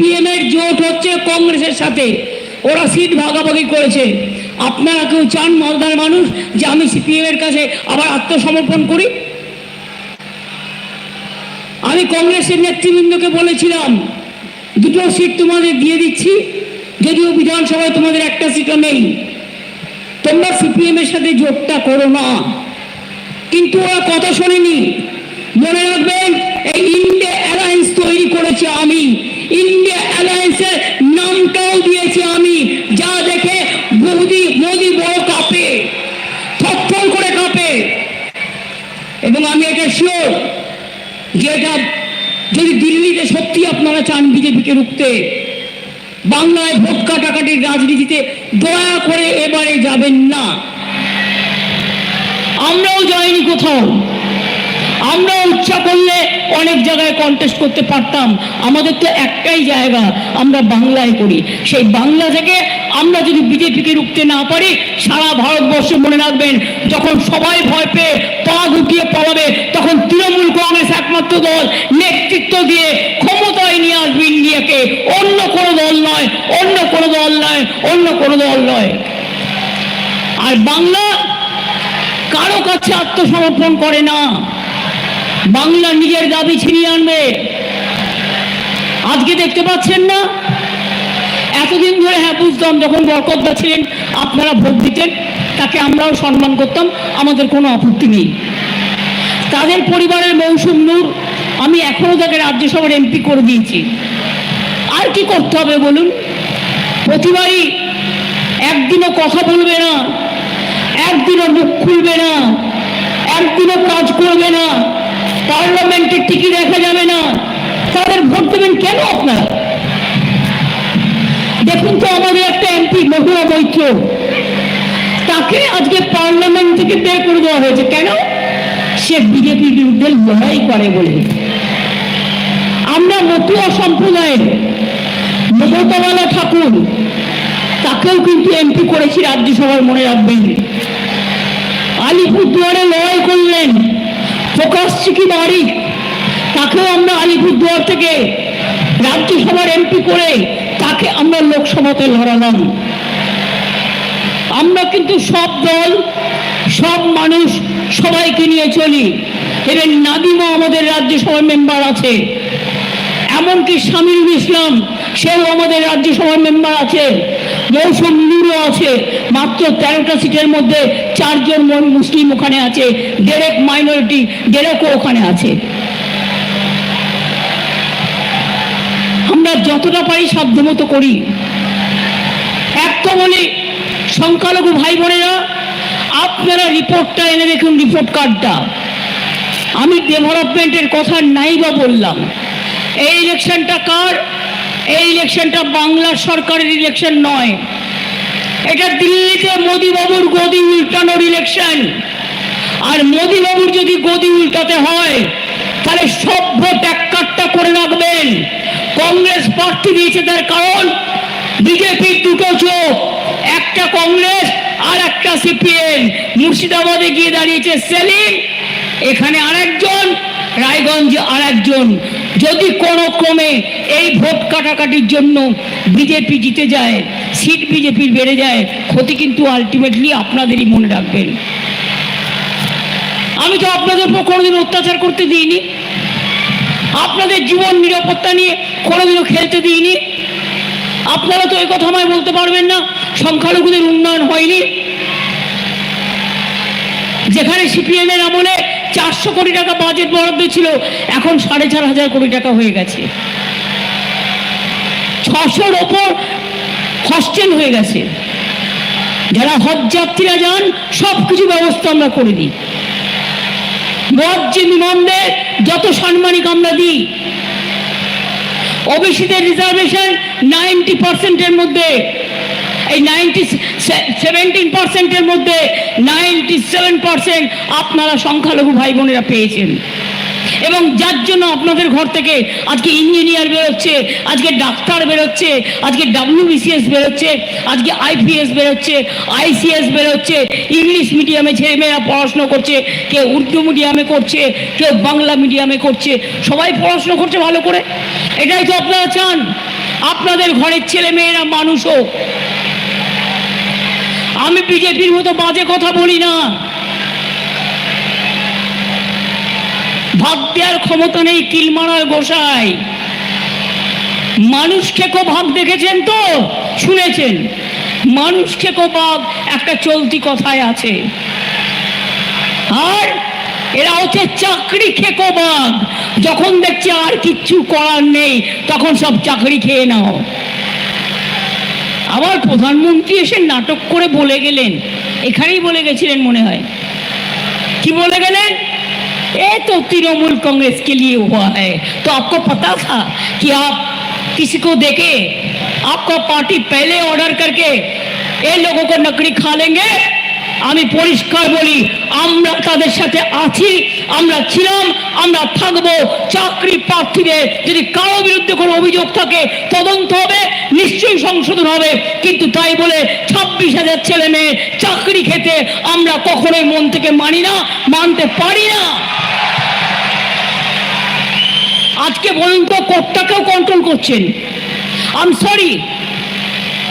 CPM এর জোট হচ্ছে কংগ্রেসের সাথে। ওরা সিট ভাগাভাগি করেছে। আপনারা কেউ চান মালদার মানুষ যে আমি সিপিএম এর কাছে আবার আত্মসমর্পণ করি? আমি কংগ্রেসের নেতৃবৃন্দকে বলেছিলাম, দুটো সিট তোমাদের দিয়ে দিচ্ছি, যদিও বিধানসভায় তোমাদের একটা সিটও নেই। তোমরা সিপিএম এর সাথে জোটটা করো না। কিন্তু ওরা কথা শোনেনি। মনে রাখবেন, এই ইন্ডিয়া অ্যালায়েন্স তৈরি করেছে আমি। ইন্ডিয়া অ্যালায়েন্সের নামটাও দিয়েছি আমি, যা দেখে মোদি মোদি বড় কাঁপে থরথর করে কাঁপে। এবং আমি এটা শিওর যে এটা যদি দিল্লিতে সত্যি আপনারা চান বিজেপিকে রুখতে, বাংলায় ভোট কাটাকাটির রাজনীতিতে দয়া করে এবারে যাবেন না। আমরাও যাইনি কোথাও। আমরাও ইচ্ছা করলে অনেক জায়গায় কন্টেস্ট করতে পারতাম। আমাদের তো একটাই জায়গা, আমরা বাংলায় করি। সেই বাংলা থেকে আমরা যদি বিজেপিকে রুখতে না পারি, সারা ভারতবর্ষে মনে রাখবেন, যখন সবাই ভয় পেয়ে পা গুটিয়ে পড়াবে তখন তৃণমূল কংগ্রেস একমাত্র দল, নেতৃত্ব দিয়ে ক্ষমতায় নিয়ে আসবে ইন্ডিয়াকে। অন্য কোনো দল নয়, অন্য কোনো দল নয়, অন্য কোনো দল নয়। আর বাংলা কারও কাছে আত্মসমর্পণ করে না। বাংলা নিজের দাবি ছিনিয়ে আনবে। আজকে দেখতে পাচ্ছেন না? এতদিন ধরে হ্যাঁ বুঝতাম যখন বরকতদা ছিলেন, আপনারা ভোট দিতেন, তাকে আমরাও সম্মান করতাম, আমাদের কোনো আপত্তি নেই। তাদের পরিবারের মৌসুম নূর, আমি এখনও তাকে রাজ্যসভার এমপি করে দিয়েছি। আর কি করতে হবে বলুন? প্রতিবারই একদিনও কথা বলবে না, একদিনও মুখ খুলবে না, একদিনও কাজ করবে না। পার্লামেন্টের টিকিট দেখা যাবে না। তাদের ভোট দেবেন কেন আপনারা? দেখুন তো আমাদের একটা এমপি মহুয়া মৈত্র তাকে আজকে পার্লামেন্ট থেকে বের করে দেওয়া হয়েছে। কেন? সে বিজেপির বিরুদ্ধে লড়াই করে বলে। আমরা মতুয়া সম্প্রদায়ের মমতাওয়ালা ঠাকুর, তাকেও কিন্তু এমপি করেছি রাজ্যসভায় মনে রাখবেন। আলিপুরদুয়ারে লড়াই করলেন। প্রকাশ চিকি বাড়ি তাকেও আমরা আলিপুরদুয়ার থেকে রাজ্যসভার এমপি করে তাকে আমরা লোকসভাতে লড়ালাম। আমরা কিন্তু সব দল, সব মানুষ সবাইকে নিয়ে চলি। এবার নাদিমও আমাদের রাজ্যসভার মেম্বার আছে। এমনকি শামিরুল ইসলাম, সেও আমাদের রাজ্যসভার মেম্বার আছে। মৌসুম নুরও আছে। মাত্র তেরোটা সিটের মধ্যে চারজন মুসলিম ওখানে আছে, ডেরেক মাইনরিটি ডেরেকও ওখানে আছে। আমরা যতটা পারি সাধ্যমতো করি। এক তো বলি, সংখ্যালঘু ভাই বোনেরা আপনারা রিপোর্টটা এনে দেখুন রিপোর্ট কার্ডটা আমি ডেভেলপমেন্টের কথা নাই বা বললাম। এই ইলেকশনটা কার? এই ইলেকশনটা বাংলার সরকারের ইলেকশন নয়। এটা দিল্লিতে মোদিবাবুর গদি উল্টানোর ইলেকশন আর মোদিবাবুর যদি গদি উল্টাতে হয়, তাহলে সব ভোট এককাট্টা করে রাখবেন। কংগ্রেস প্রার্থী দিয়েছে তার কারণ বিজেপির দুটো চোখ, একটা কংগ্রেস আর একটা সিপিএম। মুর্শিদাবাদে গিয়ে দাঁড়িয়েছে সেলিম, এখানে আরেকজন, রায়গঞ্জে আরেকজন। যদি কোনো ক্রমে এই ভোট কাটাকাটির জন্য বিজেপি জিতে যায়, সিট বিজেপির বেড়ে যায়, ক্ষতি কিন্তু আলটিমেটলি আপনাদেরই মনে রাখবেন। আমি তো আপনাদের উপর কোনোদিন অত্যাচার করতে দিইনি। আপনাদের জীবন নিরাপত্তা নিয়ে কোনোদিনও খেলতে দিইনি। আপনারা তো এই কথা আমায় বলতে পারবেন না, সংখ্যালঘুদের উন্নয়ন হয়নি। যেখানে সিপিএমের আমলে চারশো কোটি টাকা বাজেট বরাদ্দ ছিল। এখন সাড়ে চার হাজার কোটি টাকা হয়ে গেছে। ছশোর ওপর হস্টেল হয়ে গেছে। যারা হজ যাত্রীরা যান সব কিছু ব্যবস্থা আমরা করে দিই। মসজিদ ইমামদের যত সাম্মানিক আমরা দিই, ওবিসিদের রিজার্ভেশন নাইনটি পার্সেন্টের মধ্যে এই নাইনটি সেভেন্টিন পার্সেন্টের মধ্যে নাইনটি সেভেন পার্সেন্ট আপনারা সংখ্যালঘু ভাই বোনেরা পেয়েছেন। এবং যার জন্য আপনাদের ঘর থেকে আজকে ইঞ্জিনিয়ার বেরোচ্ছে, আজকে ডাক্তার বেরোচ্ছে, আজকে ডাব্লিউবিসিএস বেরোচ্ছে, আজকে আইপিএস বেরোচ্ছে আইসিএস বেরোচ্ছে ইংলিশ মিডিয়ামে ছেলেমেয়েরা পড়াশুনো করছে, কেউ উর্দু মিডিয়ামে করছে, কেউ বাংলা মিডিয়ামে করছে, সবাই পড়াশুনো করছে ভালো করে। এটাই তো আপনারা চান। আপনাদের ঘরের ছেলে মেয়েরা মানুষ হোক আমি বিজেপির মতো বাজে কথা বলি না। ভাগ দেওয়ার ক্ষমতা নেই কিল মারার গোসাই। মানুষ খেকো ভাগ দেখেছেন তো? শুনেছেন? মানুষ খেকো ভাগ একটা চলতি কথায় আছে। আর এরা হচ্ছে চাকরি খেকো বাঘ যখন দেখছে আর কিচ্ছু করার নেই, তখন সব চাকরি খেয়ে নাও। আবার প্রধানমন্ত্রী এসে নাটক করে বলে গেলেন এখানেই বলে গেছিলেন মনে হয় কি বলে गए ये तो तृणमूल कांग्रेस के लिए हुआ है तो आपको पता था कि आप किसी को देके आपका पार्टी पहले ऑर्डर करके ये लोगों को नकड़ी खा लेंगे আমি পরিষ্কার বলি আমরা তাদের সাথে আছি আমরা ছিলাম, আমরা থাকব। চাকরি প্রার্থীদের যদি কারও বিরুদ্ধে কোনো অভিযোগ থাকে, তদন্ত হবে, নিশ্চয়ই সংশোধন হবে। কিন্তু তাই বলে ছাব্বিশ হাজার ছেলে মেয়ে চাকরি খেতে আমরা কখনোই মন থেকে মানি না, মানতে পারি না। আজকে বলুন তো, কোর্টটাকেও কন্ট্রোল করছেন। আম সরি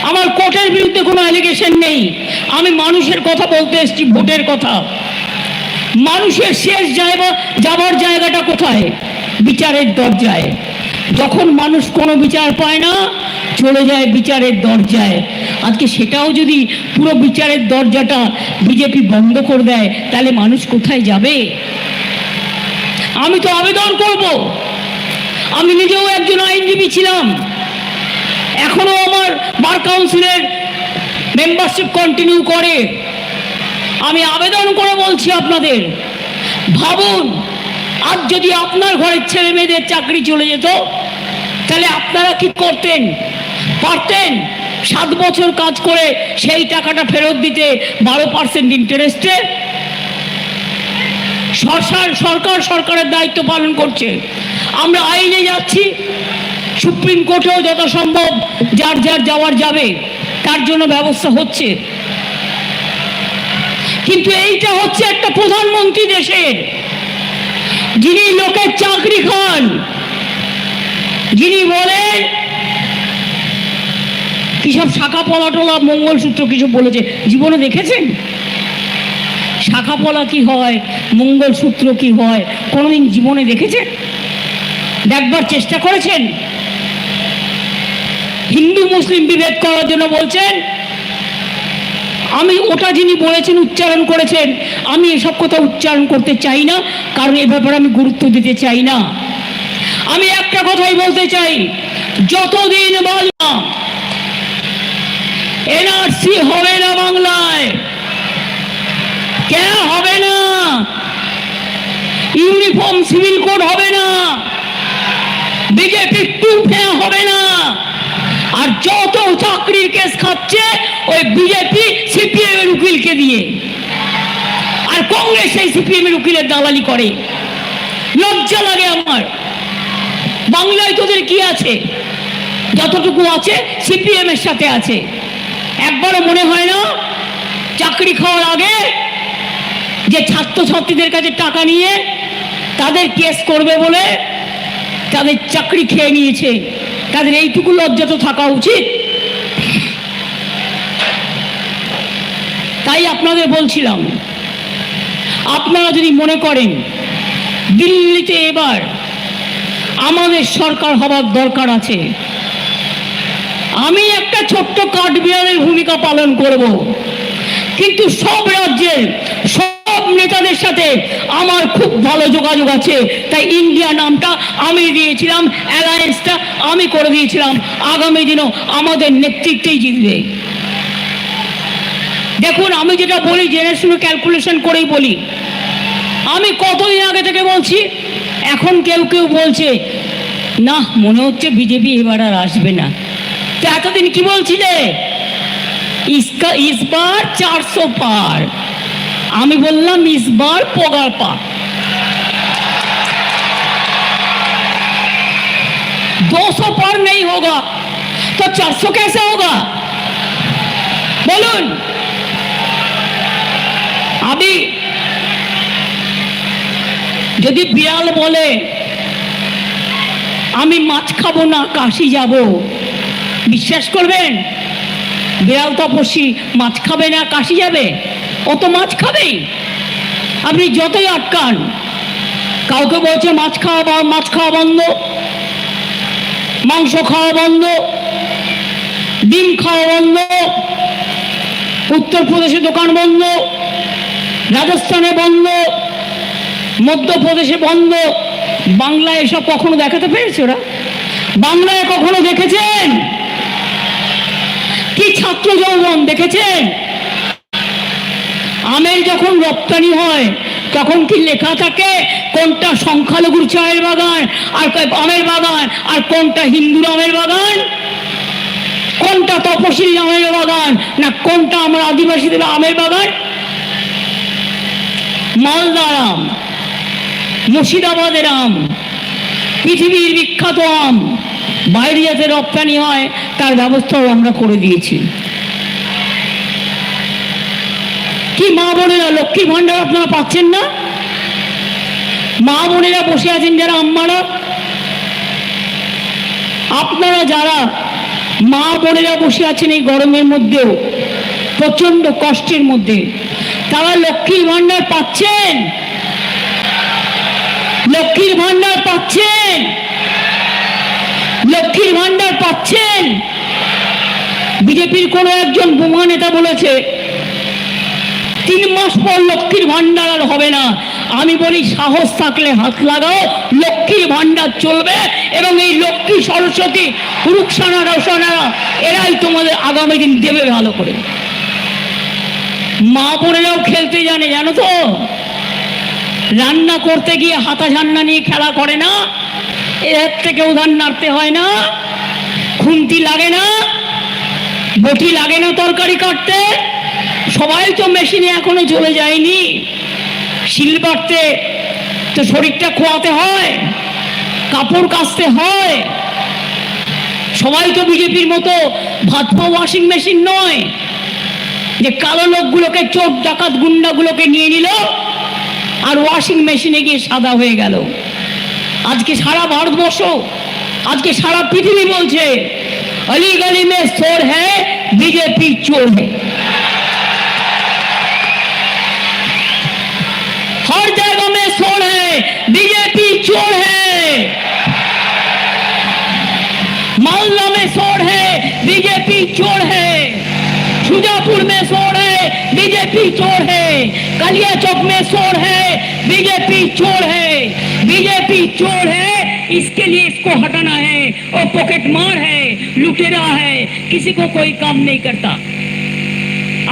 আমার কোর্টের বিরুদ্ধে কোনো অ্যালিগেশন নেই। আমি মানুষের কথা বলতে এসেছি, ভোটের কথা। মানুষের শেষ জায়গা যাবার জায়গাটা কোথায়? বিচারের দরজায়। যখন মানুষ কোনো বিচার পায় না, চলে যায় বিচারের দরজায়। আজকে সেটাও যদি পুরো বিচারের দরজাটা বিজেপি বন্ধ করে দেয়, তাহলে মানুষ কোথায় যাবে? আমি তো আবেদন করব। আমি নিজেও একজন আইনজীবী ছিলাম। এখনও আমার বার কাউন্সিলের মেম্বারশিপ কন্টিনিউ করে। আমি আবেদন করে বলছি আপনাদের, ভাবুন, আজ যদি আপনার ঘরের ছেলে মেয়েদের চাকরি চলে যেত, তাহলে আপনারা কি করতেন? পারতেন? সাত বছর কাজ করে সেই টাকাটা ফেরত দিতে বারো পার্সেন্ট ইন্টারেস্টে সরকার সরকার সরকারের দায়িত্ব পালন করছে। আমরা আইনে যাচ্ছি, সুপ্রিম কোর্টেও যথাসম্ভব যার যার যাওয়ার যাবে, তার জন্য ব্যবস্থা হচ্ছে। কিন্তু এইটা হচ্ছে একটা প্রধানমন্ত্রী দেশের। যিনি লোকের চাকরি খান। যিনি বলেন, কিসব শাখা পলা টলা মঙ্গলসূত্র কিছু বলেছে। জীবনে দেখেছেন? শাখা পলা কি হয়, মঙ্গলসূত্র কি হয়, কোনোদিন জীবনে দেখেছেন? দেখবার চেষ্টা করেছেন? হিন্দু, মুসলিম বিভেদ করার জন্য বলছেন আমি ওটা যিনি বলেছেন, উচ্চারণ করেছেন, আমি এসব কথা উচ্চারণ করতে চাই না, কারণ এ ব্যাপারে আমি গুরুত্ব দিতে চাই না। আমি একটা কথাই বলতে চাই, যতদিন বললাম এনআরসি হবে না বাংলায় কেন হবে না? ইউনিফর্ম, সিভিল কোড হবে না? বিজেপি টু হবে না? আর যত চাকরির কেস খাচ্ছে, ওই বিজেপি সিপিএম এর উকিলকে দিয়ে। আর কংগ্রেস সেই সিপিএম এর উকিলের দালালি করে। লজ্জা লাগে আমার। বাংলায় তোদের কি আছে? যতটুকু আছে সিপিএম এর সাথে আছে। একবারও মনে হয় না, চাকরি খাওয়ার আগে যে ছাত্রছাত্রীদের কাছে টাকা নিয়ে তাদের কেস করবে বলে তাদের চাকরি খেয়ে নিয়েছে। তাদের এইটুকু লজ্জা তো থাকা উচিত। তাই আপনাদের বলছিলাম, আপনারা যদি মনে করেন দিল্লিতে এবার আমাদের সরকার হবার দরকার আছে, আমি একটা ছোট্ট কাঠবিড়ালের ভূমিকা পালন করব। কিন্তু সব রাজ্যের নেতাদের সাথে আমার খুব ভালো যোগাযোগ আছে। তাই ইন্ডিয়া নামটা আমি দিয়েছিলাম অ্যালায়েন্সটা আমি করে দিয়েছিলাম। আগামী দিনও আমাদের নেতৃত্বেই জিতবে। দেখুন, আমি যেটা বলি জেনে শুনে ক্যালকুলেশন করেই বলি। আমি কতদিন আগে থেকে বলছি, এখন কেউ কেউ বলছে, না, মনে হচ্ছে বিজেপি এবার আর আসবে না। তো এতদিন কি বলছিলে ইসকা ইসবার চারশো পার। আমি বললাম ইসবার পগার পার दो सौ पार नहीं होगा तो चार सौ कैसे होगा বলুন আমি যদি বিড়াল বলে আমি মাছ খাবো না কাশি যাব বিশ্বাস করবেন বিড়াল তপস্বী মাছ খাবে না কাশি যাবে ও তো মাছ খাবেই। আপনি যতই আটকান, কাউকে বলছে মাছ খাওয়া বা- মাছ খাওয়া বন্ধ, মাংস খাওয়া বন্ধ, ডিম খাওয়া বন্ধ, উত্তরপ্রদেশে দোকান বন্ধ, রাজস্থানে বন্ধ, মধ্যপ্রদেশে বন্ধ। বাংলায় এসব কখনো দেখাতে পেরেছে ওরা? বাংলায় কখনো দেখেছেন? কি ছাত্র যৌবন দেখেছেন? আমের যখন রপ্তানি হয়, তখন কি লেখা থাকে কোনটা সংখ্যালঘুর চায়ের বাগান, আর আমের বাগান, আর কোনটা হিন্দুর আমের বাগান? কোনটা তপশিলি আমের বাগান, না কোনটা আমার আদিবাসীদের আমের বাগান? মালদার আম, মুর্শিদাবাদের আম, পৃথিবীর বিখ্যাত আম বাইরে যাতে রপ্তানি হয়, তার ব্যবস্থাও আমরা করে দিয়েছি। কি মা বোনেরা, লক্ষ্মী ভাণ্ডার আপনারা পাচ্ছেন না? মা বোনেরা বসে আছেন যারা, আম্মারা। আপনারা যারা মা বোনেরা বসে আছেন এই গরমের মধ্যেও প্রচণ্ড কষ্টের মধ্যে, তারা লক্ষ্মীর ভাণ্ডার পাচ্ছেন? লক্ষ্মীর ভাণ্ডার পাচ্ছেন? লক্ষ্মীর ভাণ্ডার পাচ্ছেন? বিজেপির কোনো একজন বোমা নেতা বলেছে তিন মাস পর লক্ষ্মীর ভাণ্ডার আর হবে না। আমি বলি, সাহস থাকলে হাত লাগাও, লক্ষ্মীর ভাণ্ডার চলবে এবং এই লক্ষ্মী সরস্বতী রুকসানা রসানারা এরাই তোমাদের আগামী দিন দেবে ভালো করে। মা বোনেরাও খেলতে জানে, জানো তো? রান্না করতে গিয়ে হাতা ঝান্না নিয়ে খেলা করে না, এর থেকে উদান নাড়তে হয় না, খুন্তি লাগে না, বটি লাগে না তরকারি কাটতে। সবাই তো মেশিনে এখনও চলে যায়নি। শিল বাড়তে তো শরীরটা খোয়াতে হয়, কাপড় কাচতে হয়। সবাই তো বিজেপির মতো ভাত ওয়াশিং মেশিন নয় যে কালো লোকগুলোকে চোখ ডাকাত গুন্ডাগুলোকে নিয়ে নিল আর ওয়াশিং মেশিনে গিয়ে সাদা হয়ে গেল। আজকে সারা ভারতবর্ষ, আজকে সারা পৃথিবী বলছে অলি গলি মে চোর হ্যাঁ বিজেপি চোর হ্যাঁ चोर है मालदा में शोर है बीजेपी चोर है शुजापुर में शोर है बीजेपी चोर है कलिया चौक में शोर है बीजेपी चोर है बीजेपी चोर है इसके लिए इसको हटाना है और पॉकेट मार है लुटेरा है किसी को कोई काम नहीं करता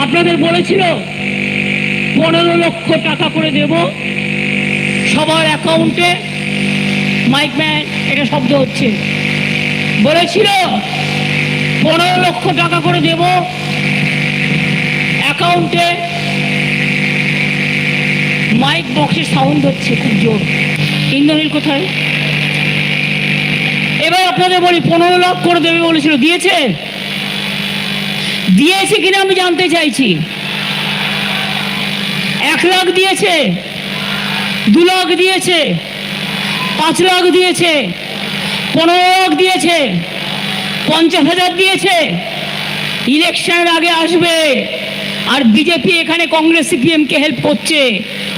আপনাদের বলেছিল পনেরো লক্ষ টাকা করে দেব সবার অ্যাকাউন্টে মাইক ম্যান এটা শব্দ হচ্ছে। বলেছিল, পনেরো লক্ষ টাকা করে দেব অ্যাকাউন্টে। মাইক বক্সের সাউন্ড হচ্ছে খুব জোর। ইন্দ্রনীল কোথায়? এবার আপনাদের বলি, পনেরো লাখ করে দেবে বলেছিল। দিয়েছে? দিয়েছে কিনা আমি জানতে চাইছি। এক লাখ দিয়েছে, দু লাখ দিয়েছে। পাঁচ লাখ দিয়েছে, পনেরো লাখ দিয়েছে, পঞ্চাশ হাজার দিয়েছে। ইলেকশনের আগে আসবে। আর বিজেপি এখানে কংগ্রেস সিপিএমকে হেল্প করছে।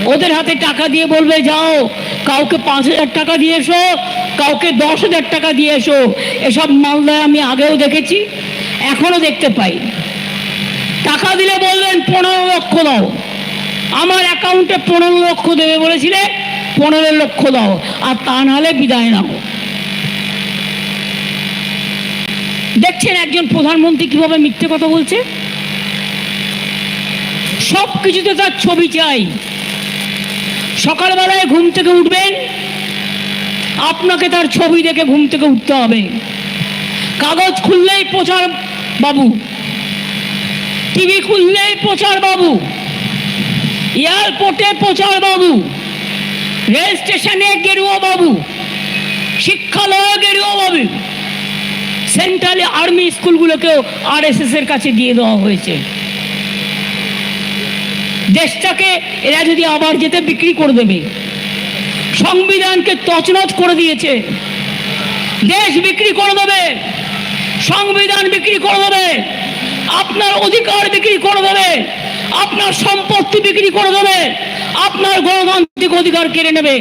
ওদের হাতে টাকা দিয়ে বলবে, যাও, কাউকে পাঁচ হাজার টাকা দিয়ে এসো, কাউকে দশ হাজার টাকা দিয়ে এসো। এসব মালদায় আমি আগেও দেখেছি, এখনও দেখতে পাই। টাকা দিলে বলবেন, পনেরো লক্ষ দাও। আমার অ্যাকাউন্টে পনেরো লক্ষ দেবে বলেছিলে পনেরো লক্ষ দাও, আর তা নাহলে বিদায় নাও। দেখছেন একজন প্রধানমন্ত্রী কীভাবে মিথ্যে কথা বলছে? সব কিছুতে তার ছবি চাই। সকালবেলায় ঘুম থেকে উঠবেন, আপনাকে তার ছবি দেখে ঘুম থেকে উঠতে হবে। কাগজ খুললেই প্রচার বাবু। টিভি খুললেই প্রচার বাবু। এয়ারপোর্টে প্রচার বাবু। রেল স্টেশনে গেরুয়া বাবু, শিক্ষালয়ে গেরুয়া বাবু, সেন্ট্রালি আর্মি স্কুলগুলোকেও আর এর কাছে দিয়ে দেওয়া হয়েছে। দেশটাকে এরা যদি আবার যেতে বিক্রি করে দেবে, সংবিধানকে তছনছ করে দিয়েছে, দেশ বিক্রি করে দেবে, সংবিধান বিক্রি করে দেবে, আপনার অধিকার বিক্রি করে দেবে, আপনার সম্পত্তি বিক্রি করে দেবে আপনার গণতান্ত্রিক অধিকার কেড়ে নেবে।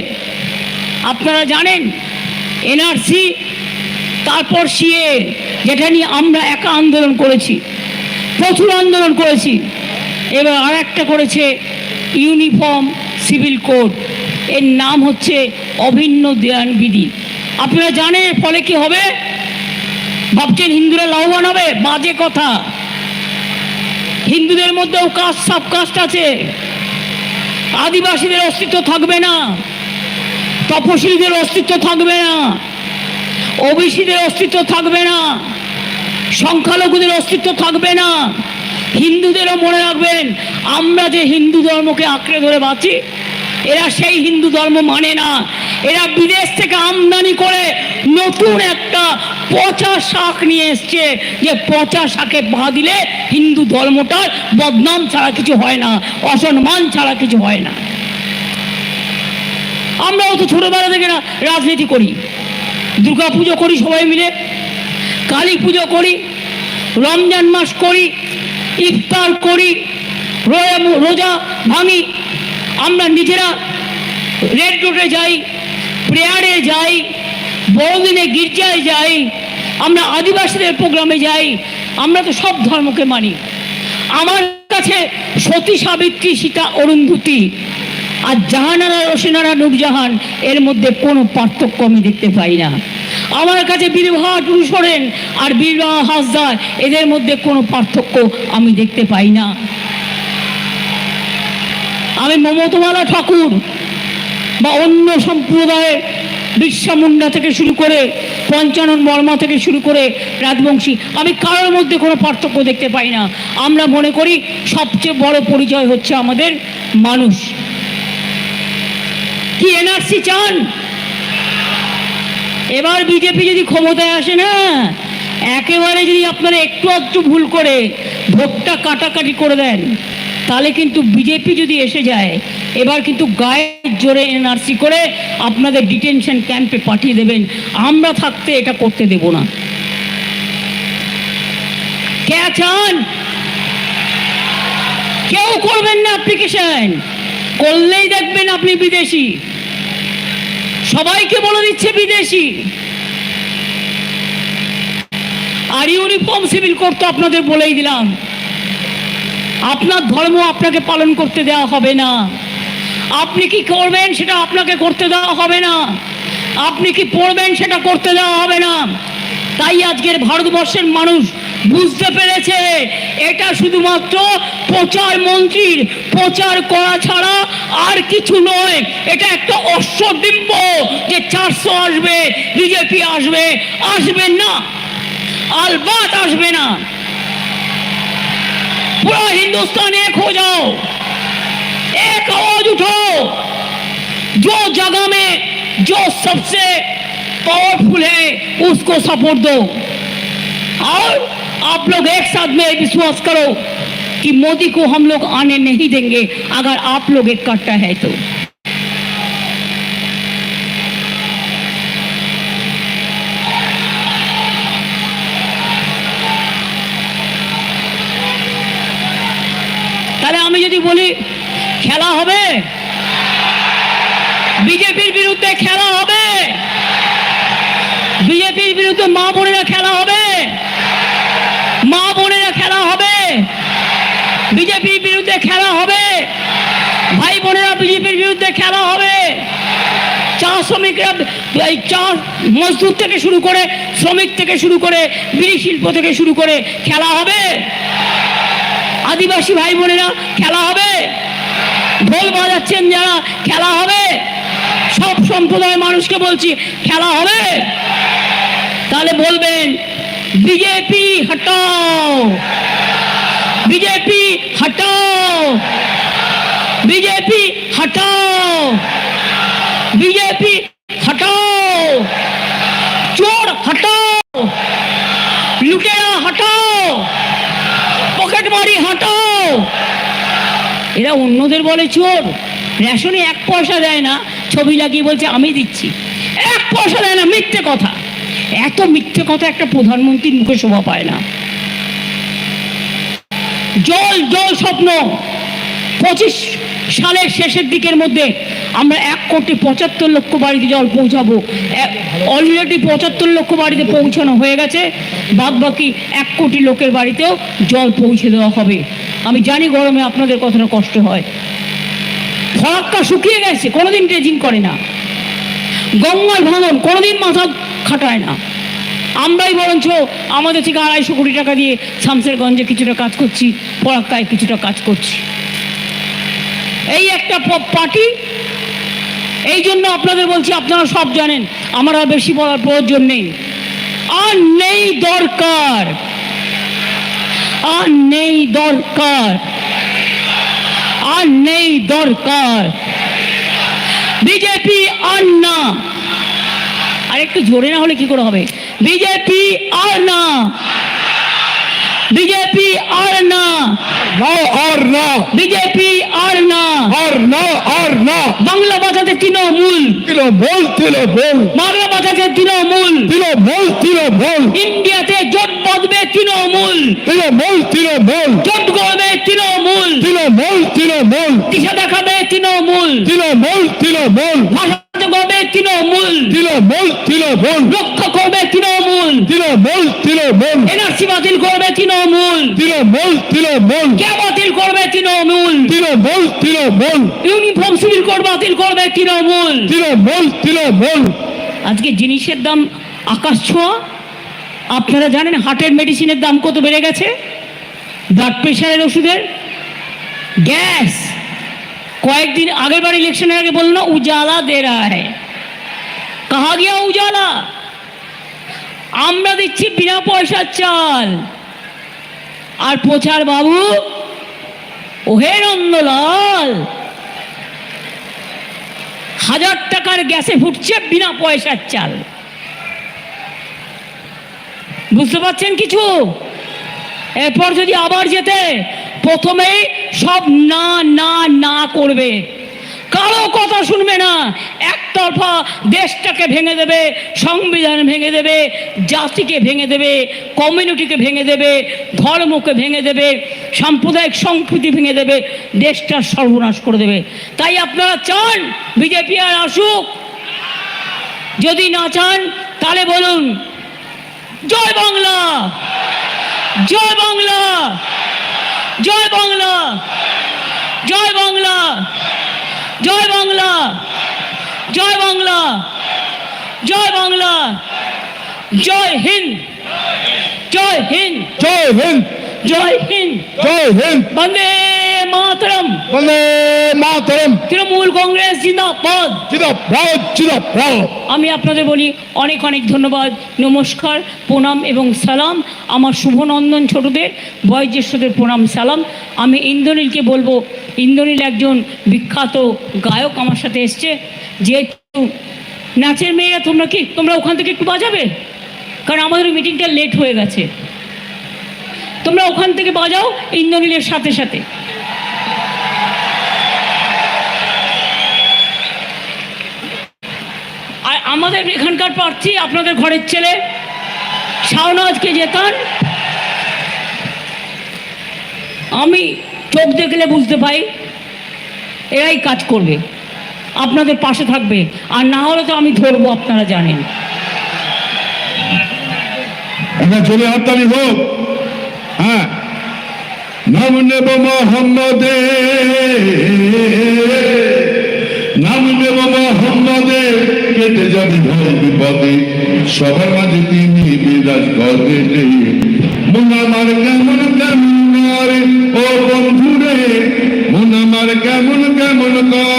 আপনারা জানেন, এনআরসি, তারপর সিএ, যেটা নিয়ে আমরা একা আন্দোলন করেছি, প্রচুর আন্দোলন করেছি। এবার আর একটা করেছে ইউনিফর্ম সিভিল কোড। এর নাম হচ্ছে অভিন্ন দেয়ান বিধি। আপনারা জানেন ফলে কি হবে? ভাবছেন হিন্দুরা লাভবান হবে? বাজে কথা। হিন্দুদের মধ্যেও কাস্ট সাব কাস্ট আছে। আদিবাসীদের অস্তিত্ব থাকবে না, তপশিলদের অস্তিত্ব থাকবে না, ওবিসিদের অস্তিত্ব থাকবে না, সংখ্যালঘুদের অস্তিত্ব থাকবে না। হিন্দুদেরও মনে রাখবেন, আমরা যে হিন্দু ধর্মকে আঁকড়ে ধরে বাঁচি, এরা সেই হিন্দু ধর্ম মানে না। এরা বিদেশ থেকে আমদানি করে নতুন একটা পচা শাক নিয়ে এসছে। যে পচা শাকে পা দিলে হিন্দু ধর্মটার বদনাম ছাড়া কিছু হয় না, অসম্মান ছাড়া কিছু হয় না। আমরাও তো ছোটবেলা থেকে না রাজনীতি করি। দুর্গা পুজো করি সবাই মিলে, কালী পুজো করি, রমজান মাস করি, ইফতার করি, রোজা রোজা ভাঙি। আমরা নিজেরা রেড রোডে যাই প্রেয়ারে যাই বড়দিনে গির্জায় যাই, আমরা আদিবাসীদের প্রোগ্রামে যাই, আমরা তো সব ধর্মকে মানি। আমার কাছে সতী সাবিত্রী সীতা অরুন্ধতী আর জাহানারা রসিনারা নূরজাহান, এর মধ্যে কোনো পার্থক্য আমি দেখতে পাই না। আমার কাছে বীরবাহা টুরু সোরেন আর বীরবাহা হাসদার, এদের মধ্যে কোনো পার্থক্য আমি দেখতে পাই না। আমি মমতামালা ঠাকুর বা অন্য সম্প্রদায়ের বিরসা মুন্ডা থেকে শুরু করে পঞ্চানন বর্মা থেকে শুরু করে রাজবংশী, আমি কারোর মধ্যে কোনো পার্থক্য দেখতে পাই না। আমরা মনে করি সবচেয়ে বড় পরিচয় হচ্ছে আমাদের মানুষ। কি এনআরসি চান? এবার বিজেপি যদি ক্ষমতায় আসে না, একেবারে যদি আপনারা একটু একটু ভুল করে ভোটটা কাটাকাটি করে দেন তাহলে কিন্তু বিজেপি যদি এসে যায়, এবার কিন্তু গায়ের জোরে এনআরসি করে আপনাদের ডিটেনশন ক্যাম্পে পাঠিয়ে দেবেন। আমরা থাকতে এটা করতে দেব না। কে চান কেউ করবেন না অ্যাপ্লিকেশন করলেই দেখবেন আপনি বিদেশি। সবাইকে বলে দিচ্ছে বিদেশি। আর ইউনিফর্ম সিভিল কোড তো আপনাদের বলেই দিলাম। আপনার ধর্ম আপনাকে পালন করতে দেওয়া হবে না। আপনি কি করবেন সেটা আপনাকে করতে দেওয়া হবে না। আপনি কি পড়বেন সেটা করতে দেওয়া হবে না। তাই আজকের ভারতবর্ষের মানুষ বুঝতে পেরেছে, এটা শুধুমাত্র প্রচার মন্ত্রীর প্রচার করা ছাড়া আর কিছু নয়, এটা একটা অশ্বডিম্ব যে চারশো আসবে, বিজেপি আসবে আসবে না। আলবাত আসবে না। पूरा हिंदुस्तान एक हो जाओ। एक आवाज़ उठो जो जगह में जो सबसे पावरफुल है, उसको सपोर्ट दो। और आप लोग एक साथ में विश्वास करो कि मोदी को हम लोग आने नहीं देंगे। अगर आप लोग इकट्ठा है तो। যদি বলি, খেলা হবে। বিজেপির বিরুদ্ধে খেলা হবে। বিজেপির বিরুদ্ধে মা বোনেরা খেলা হবে। মা বোনেরা খেলা হবে। বিজেপির বিরুদ্ধে খেলা হবে। ভাই বোনেরা বিজেপির বিরুদ্ধে খেলা হবে। চা শ্রমিকরা, এই চা মজদুর থেকে শুরু করে, শ্রমিক থেকে শুরু করে, বিড়ি শিল্প থেকে শুরু করে খেলা হবে। আদিবাসী ভাই বোনেরা, খেলা হবে। ঢোল বাজাচ্ছেন যারা, খেলা হবে। সব সম্প্রদায়ের মানুষকে বলছি, খেলা হবে। তাহলে বলবেন, বিজেপি হটাও। বিজেপি হটাও। বিজেপি হটাও। বিজেপি হটাও চোর হটাও লুটেরা হটাও পকেট মারি হাঁটাও এরা অন্যদের বলে চোর। রেশনে এক পয়সা দেয় না, ছবি লাগিয়ে বলছে, আমি দিচ্ছি। এক পয়সা দেয় না, মিথ্যে কথা। এত মিথ্যে কথা একটা প্রধানমন্ত্রীর মুখে শোভা পায় না। জল জল স্বপ্ন। পঁচিশ সালের শেষের দিকের মধ্যে আমরা এক কোটি পঁচাত্তর লক্ষ বাড়িতে জল পৌঁছাবো। অলরেডি পঁচাত্তর লক্ষ বাড়িতে পৌঁছানো হয়ে গেছে। বাদ বাকি এক কোটি লোকের বাড়িতেও জল পৌঁছে দেওয়া হবে। আমি জানি গরমে আপনাদের কতটা কষ্ট হয়। ফরাক্কা শুকিয়ে গেছে, কোনোদিন ড্রেজিং করে না। গঙ্গার ভাঙন কোনোদিন মাথা খাটায় না। আমরাই বরঞ্চ আমাদের থেকে আড়াইশো কোটি টাকা দিয়ে শামসেরগঞ্জে কিছুটা কাজ করছি ফরাক্কায় কিছুটা কাজ করছি। এই একটা পার্টি, এই জন্য আপনাদের বলছি, আপনারা সব জানেন, আমার আর বেশি বলার প্রয়োজন নেই। আর নেই দরকার। আর নেই দরকার। আর নেই দরকার। বিজেপি আর না। আর একটু জোরে না হলে কি করে হবে? বিজেপি আর না। বিজেপি আর না। আর না। বিজেপি আর না। আর না আর না। বাংলা বাঁচাতে তৃণমূল। তৃণমূল তৃণমূল। বাংলা বাঁচাতে তৃণমূল। তৃণমূল তৃণমূল। ইন্ডিয়াতে জোট বাঁধবে তৃণমূল। তৃণমূল তৃণমূল। জোট করবে তৃণমূল। তৃণমূল তৃণমূল। দিশা দেখাবে তৃণমূল। তৃণমূল তৃণমূল। ভাষাতে করবে তৃণমূল। তৃণমূল তৃণমূল। রক্ষা করবে তৃণমূল। তৃণমূল তৃণমূল। এনআরসি বাতিল করবে তৃণমূল। তৃণমূল তৃণমূল। কে বাতিল করবে Trinamool? Trinamool Trinamool. Uniform civil code বাতিল করবে তৃণমূল। তৃণমূল তৃণমূল। আজকে জিনিসের দাম আকাশ ছোঁয়া আপনারা জানেন হার্টের মেডিসিনের দাম কত বেড়ে গেছে? ব্লাড প্রেশারের ওষুধের? গ্যাস কয়েকদিন আগের বার ইলেকশনের আগে বলল না উজালা দে কাহা গিয়া উজালা? আমরা দিচ্ছি বিনা পয়সার চাল। আর প্রচার বাবু, ওহে নন্দলাল! হাজার টাকার গ্যাসে ফুটছে বিনা পয়সার চাল। বুঝতে পারছেন কিছু? এরপর যদি আবার যেতে প্রথমে সব না না না করবে। কারও কথা শুনবে না। একতরফা দেশটাকে ভেঙে দেবে, সংবিধান ভেঙে দেবে, জাতিকে ভেঙে দেবে, কমিউনিটিকে ভেঙে দেবে, ধর্মকে ভেঙে দেবে, সাম্প্রদায়িক সম্প্রীতি ভেঙে দেবে দেশটার সর্বনাশ করে দেবে। তাই আপনারা চান, বিজেপি আর আসুক। যদি না চান, তাহলে বলুন। জয় বাংলা! জয় বাংলা! জয় বাংলা! জয় বাংলা! জয় বাংলা! জয় বাংলা! জয় বাংলা! জয় হিন্দ! জয় হিন্দ! জয় হিন্দ! জয় হিন্দ! জয় হিন্দ! বন্দে মাতরম বন্দে মাতরম তৃণমূল কংগ্রেস জিন্দাবাদ জিন্দাবাদ জিন্দাবাদ আমি আপনাদের বলি অনেক অনেক ধন্যবাদ। নমস্কার প্রণাম এবং সালাম। আমার শুভনন্দন ছোটদের বয়োজ্যেষ্ঠদের প্রণাম সালাম। আমি ইন্দ্রনীলকে বলব ইন্দ্রনীল একজন বিখ্যাত গায়ক আমার সাথে এসছে। যেহেতু নাচের মেয়েরা তোমরা কি তোমরা ওখান থেকে একটু বাজাবে? কারণ আমাদের মিটিংটা লেট হয়ে গেছে। তোমরা ওখান থেকে বাজাও ইন্দ্রনীলের সাথে সাথে আর আমাদের এখানকার প্রার্থী, আপনাদের ঘরের ছেলে, শাহনাজকে যেতান আমি চোখ দেখলে বুঝতে পাই, এরাই কাজ করবে। আপনাদের পাশে থাকবে। আর না হলে তো আমি ধরবো, আপনারা জানেন। চলে হাততালি হোক। হ্যাঁ। নাম নেব মোহাম্মদে কেটে যাবে ভয় বিপদে। সবার মাঝে তিনি বিরাজ করে মুনামার কেমন কেমন করে, ও বন্ধুরে মুনামার কেমন কেমন করে।